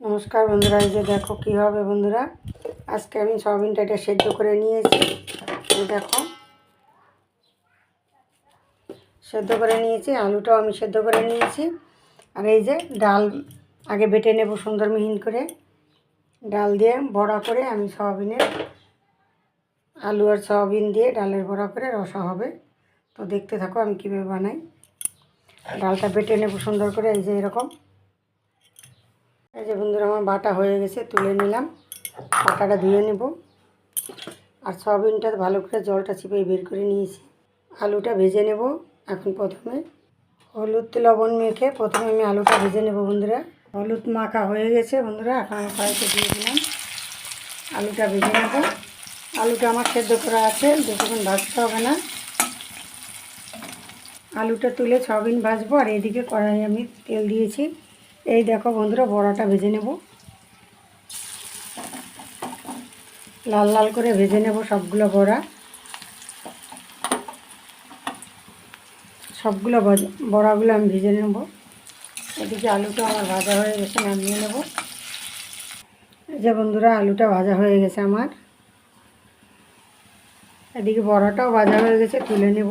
নমস্কার বন্ধুরা, এই যে দেখো কী হবে বন্ধুরা। আজকে আমি সয়াবিনটা এটা সেদ্ধ করে নিয়েছি। দেখো। সেদ্ধ করে নিয়েছি, আলুটাও আমি সেদ্ধ করে নিয়েছি। আর এই যে ডাল আগে বেটে নেব সুন্দর মিহিন করে। ডাল দিয়ে বড়া করে আমি সয়াবিনের আলু আর সয়াবিন দিয়ে ডালের বড়া করে রসা হবে। তো দেখতে থাকো আমি কীভাবে বানাই। ডালটা বেটে নেব সুন্দর করে, এই যে এরকম। এই যে বন্ধুরা, আমার বাটা হয়ে গেছে, তুলে নিলাম। বাটাটা ধুয়ে নেব। আর সয়াবিনটা ভালো করে জলটা চিপে বের করে নিয়েছি। আলুটা ভেজে নেব এখন প্রথমে। হলুদ লবণ মেখে প্রথমে আমি আলুটা ভেজে নেব বন্ধুরা। হলুদ মাখা হয়ে গেছে বন্ধুরা, এখন আমি কড়াইতে দিয়ে দিলাম। আলুটা ভেজে নেব। আলুটা আমার সেদ্ধ করা আছে বেশিক্ষণ ভাজতে হবে না। আলুটা তুলে সয়াবিন ভাজবো, আর এদিকে কড়াই আমি তেল দিয়েছি। এই দেখো বন্ধুরা, বড়াটা ভেজে নেব। লাল লাল করে ভেজে নেব সবগুলো বড়া। সবগুলো বড়াগুলো আমি ভেজে নেব। এদিকে আলুটা আমার ভাজা হয়ে গেছে, নামিয়ে নেব। এই যে বন্ধুরা, আলুটা ভাজা হয়ে গেছে আমার। এদিকে বড়াটাও ভাজা হয়ে গেছে, তুলে নেব।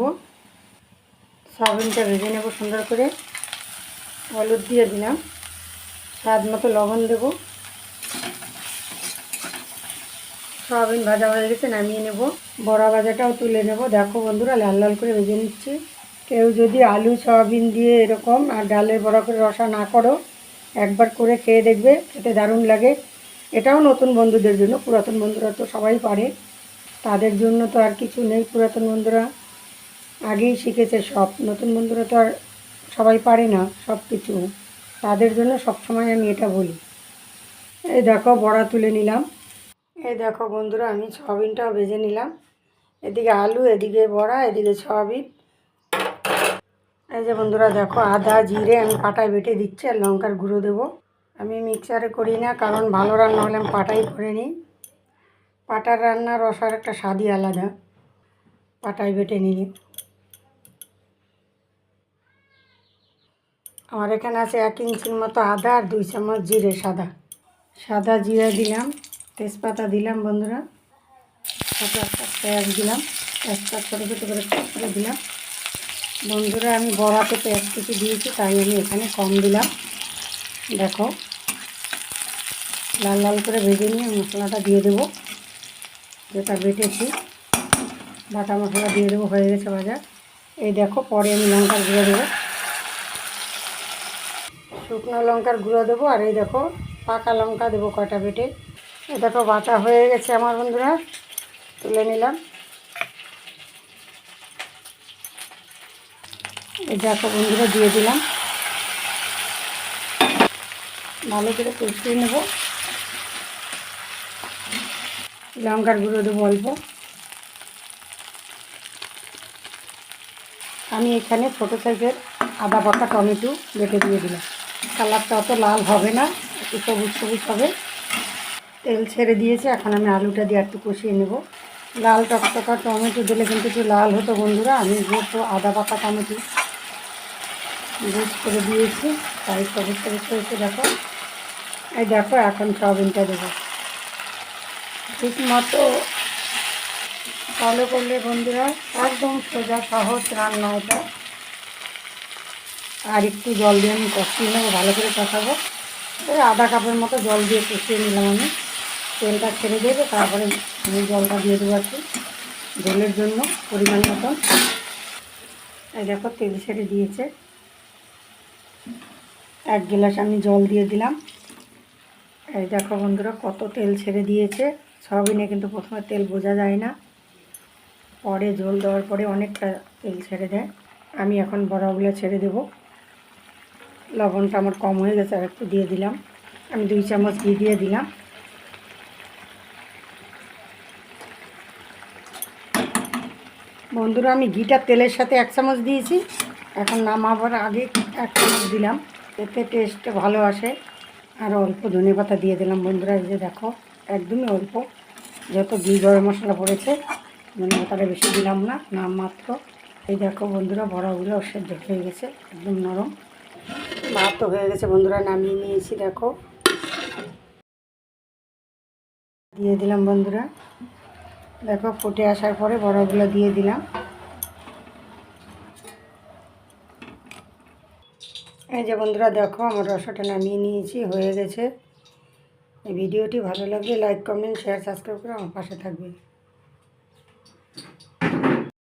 সয়াবিনটা ভেজে নেব সুন্দর করে। হলুদ দিয়ে দিলাম। স্বাদ মতো লবণ দেব। সয়াবিন ভাজা হয়ে গেছে, নামিয়ে নেব। বড়া ভাজাটাও তুলে নেব। দেখো বন্ধুরা, লাল লাল করে ভেজে নিচ্ছি। কেউ যদি আলু, সয়াবিন দিয়ে এরকম আর ডালের বড়া করে রসা না করো, একবার করে খেয়ে দেখবে, খেতে দারুণ লাগে। এটাও নতুন বন্ধুদের জন্য, পুরাতন বন্ধুরা তো সবাই পারে। তাদের জন্য তো আর কিছু নেই পুরাতন বন্ধুরা। আগেই শিখেছে সব। নতুন বন্ধুরা তো আর সবাই পারে না সব কিছু তাদের জন্য সবসময় আমি এটা বলি। এই দেখো, বড়া তুলে নিলাম। এই দেখো বন্ধুরা, আমি সয়াবিনটাও ভেজে নিলাম। এদিকে আলু, এদিকে বড়া, এদিকে সয়াবিন। এই যে বন্ধুরা, দেখো, আদা, জিরে আমি পাটায় বেটে দিচ্ছি আর লঙ্কার গুঁড়ো দেবো। আমি মিক্সারে করি না, কারণ ভালো রান্না হলে আমি পাটাই করে নিই। পাটার রান্না রসার একটা স্বাদই আলাদা। পাটায় বেটে নিলে। আমার এখানে আছে এক ইঞ্চির মতো আদা আর দুই চামচ জিরে, সাদা। সাদা জিরা দিলাম, তেজপাতা দিলাম বন্ধুরা। পেঁয়াজ দিলাম পেঁয়াজটা ছোটো ছোটো করে করে দিলাম। বন্ধুরা, আমি বড়াতে পেঁয়াজ কিছু দিয়েছি, তাই আমি এখানে কম দিলাম। দেখো, লাল লাল করে ভেজে নিয়ে মশলাটা দিয়ে দেবো। যেটা বেটেছি, বাটা মশলা দিয়ে দেবো, হয়ে গেছে বাজার এই দেখো, পরে আমি লঙ্কা দিয়ে দেবো। শুকনো লঙ্কার গুঁড়ো দেবো, আর এই দেখো পাকা লঙ্কা দেবো কটা বেটে। এই দেখো বাটা হয়ে গেছে আমার বন্ধুরা, তুলে নিলাম। এই দেখো বন্ধুরা, দিয়ে দিলাম। ভালো করে কষিয়ে নেব। লঙ্কার গুঁড়ো দেবো অল্প। আমি এখানে ছোটো সাইজের আদা পাকা টমেটো বেটে দিয়ে দিলাম। কালারটা অত লাল হবে না, একটু সবুজ সবুজ হবে। তেল ছেড়ে দিয়েছে, এখন আমি আলুটা দিয়ে একটু কষিয়ে নেব। লাল টকটকা টমেটো দিলে কিন্তু একটু লাল হতো বন্ধুরা, আমি যেহেতু আদা পাকা টমেটো ইউজ করে দিয়েছি। তাই সবুজ সবুজ হয়েছে, দেখো। এই দেখো, এখন সয়াবিনটা দেবো। ঠিক মতো ফলো করলে বন্ধুরা একদম সোজা, সহজ রান্না এটা। আর একটু জল দিয়ে আমি কষিয়ে নেব, ভালো করে কষাবো। ওই আধা কাপের মতো জল দিয়ে কষিয়ে নিলাম আমি। তেলটা ছেড়ে দেবে তারপরে আমি জলটা দিয়ে দেবো একটু ঝোলের জন্য পরিমাণ মতন। এই দেখো, তেল ছেড়ে দিয়েছে। এক গ্লাস আমি জল দিয়ে দিলাম। এই দেখো বন্ধুরা, কত তেল ছেড়ে দিয়েছে। সয়াবিনে কিন্তু প্রথমে তেল বোঝা যায় না। পরে ঝোল দেওয়ার পরে অনেকটা তেল ছেড়ে দেয়। আমি এখন বড়াগুলো ছেড়ে দেব। লবণটা আমার কম হয়ে গেছে, আর একটু দিয়ে দিলাম। আমি দুই চামচ ঘি দিয়ে দিলাম। বন্ধুরা, আমি ঘিটা তেলের সাথে এক চামচ দিয়েছি। এখন নামাবার আগে এক চামচ দিলাম। এতে টেস্ট ভালো আসে। আর অল্প ধনে পাতা দিয়ে দিলাম। বন্ধুরা, এই যে দেখো, একদমই অল্প। যত ঘি গরম মশলা পড়েছে, ধনে পাতাটা বেশি দিলাম না নাম মাত্র। এই দেখো বন্ধুরা, বড়াগুলো সেদ্ধ হয়ে গেছে, একদম নরম। ভাত তো হয়ে গেছে, বন্ধুরা, নামিয়ে নিয়েছি, দেখো। দিয়ে দিলাম, বন্ধুরা। দেখো, ফুটে আসার পরে বড়গুলো দিয়ে দিলাম। এই যে, বন্ধুরা, দেখো, আমার রসাটা নামিয়ে নিয়েছি, হয়ে গেছে। ভিডিওটি ভালো লাগলে লাইক, কমেন্ট, শেয়ার, সাবস্ক্রাইব করে আমার পাশে থাকবে।